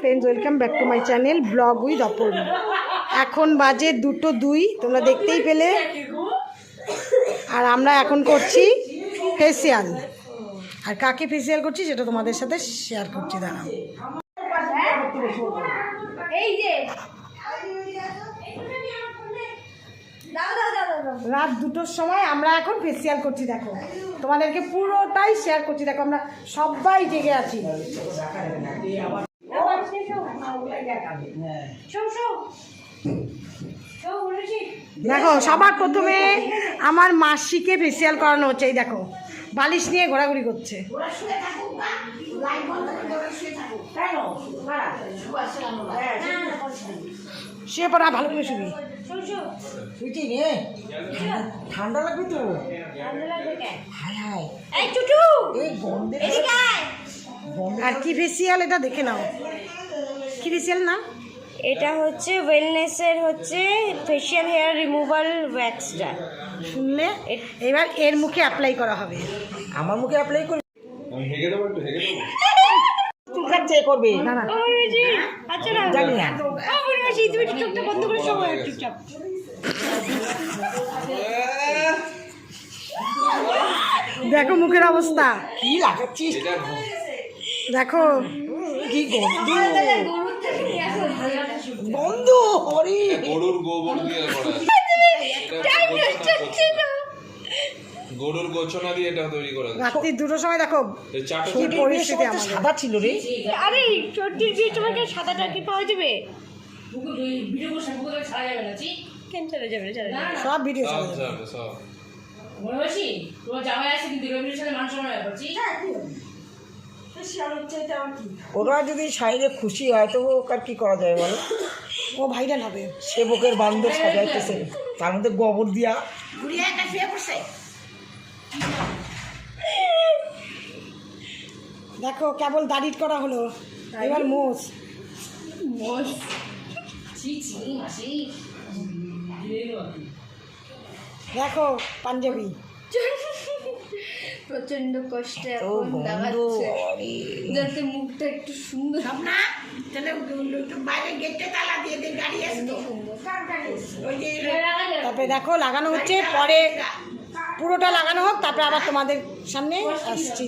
Friends welcome back to my channel vlog with Apurba এখন বাজে দুটো দুই, তোমরা দেখতেই পেলে। আর আমরা এখন করছি ফেসিয়াল আর কাকে ফেসিয়াল করছি সেটা তোমাদের সাথে শেয়ার করছি, দাঁড়াও। এই যে রাত দুটোর সময় আমরা এখন ফেসিয়াল করছি দেখো। তোমাদেরকে পুরোটাই শেয়ার করছি দেখো আমরা সবাই জেগে আছি। দেখো সবার প্রথমে আমার মাসিকে ফেসিয়াল করানো হচ্ছে এই দেখো। বালিশ নিয়ে ঘোরাঘুরি করছে। শুয়ে পড়া ভালো করে শুবি। শো রে ঠান্ডা লাগবে তো। ঠান্ডা লাগবে কেন? হায় হায়। এই চুটু! এই গন্ধে আর কি ফেসিয়াল এটা দেখে নাও। কি ফেসিয়াল না? এটা হচ্ছে ওয়েলনেসের হচ্ছে ফেশিয়াল হেয়ার রিমুভাল ওয়্যাক্সটা শুনলে? এবার এর মুখে অ্যাপ্লাই করা হবে। আমার মুখে অ্যাপ্লাই করি এ করবে? না না। আচ্ছা জানি না। বন্ধ করে চুপচাপ। দেখো মুখের অবস্থা। কি লাগাচ্ছিস? দেখো। কি গন্ধ গন্ধ হরি। গরুর গোবর দিয়ে করা। গরুর গোছনা দিয়ে এটা তৈরি করা রাত্রি দুটোর সময় দেখো কি পরিস্থিতি আমাদের। সাদা ছিল রে। আরে চোরটির বিয়ে তোমাকে সাদাটা কি পাওয়া যাবে? কেন চলে যাবে চলে যাবে। সব ভিডিও সব সব। বসি তোমার জামাই আছে কিন্তু রবির সাথে মান সম্মান করছি ওরা যদি সাইডে খুশি হয় তো ও আর কি করা যায় বলো? ও ভাইরাল হবে। সেবকের বান্ধব সাজাইতেছে। তার মধ্যে গোবর দিয়া দেখো কেবল দাড়িট করা হলো। এবার মোষ। দেখো পাঞ্জাবি। প্রচণ্ড কষ্টে এখন দাঁড়াচ্ছে যাতে মুখটা একটু সুন্দর। তারপরে দেখো লাগানো হচ্ছে পরে পুরোটা লাগানো হোক তারপরে আবার তোমাদের সামনে আসছি।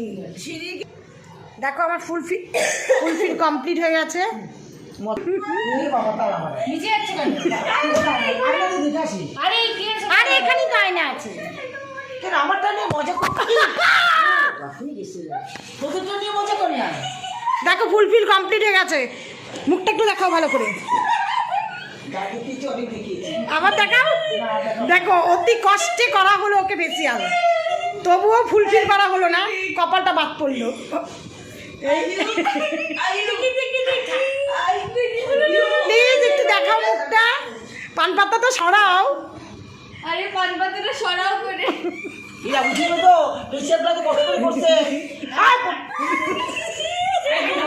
দেখো আমার ফুলফিল ফুলফিল কমপ্লিট হয়ে গেছে। আরে এখানেই তো আয়না আছে। আমারটা নিয়ে মজা করতে তোদেরটা মজা করি না দেখো ফুলফিল কমপ্লিট হয়ে গেছে। মুখটা একটু দেখাও ভালো করে গাড়ি কিছু অনেক দেখিয়েছি আবার দেখাও দেখো? অতি কষ্টে করা হলো ওকে বেশি আলো তবুও ফুলফিল করা হলো না কপালটা বাদ পড়ল। প্লিজ একটু দেখাও মুখটা। পান পাতা তো সরাও। আরে পান পাতাটা সরাও করে। এরা বুঝিল তো হিসেবটা তো কষ্ট করে করছে আয়,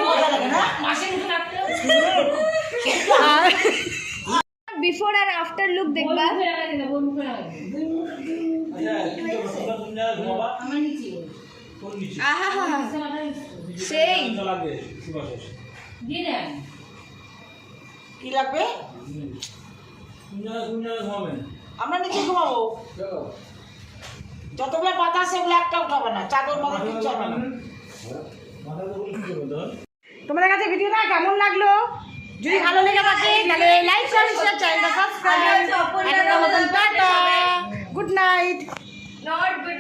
মজা লাগে না মাসের মুখে রাখতে আর বিফোর আর আফটার লুক দেখবা। সেই। কি লাগবে? আমরা নিচে ঘুমাবো। যতগুলো পাতা আছে ওগুলো একটা উঠাবে না চাদর মাদর কিচ্ছু হবে না। তোমাদের কাছে ভিডিওটা কেমন লাগল? যদি ভালো লেগে থাকে তাহলে লাইক করেন শেয়ার চ্যানেলটা subscribe good night not good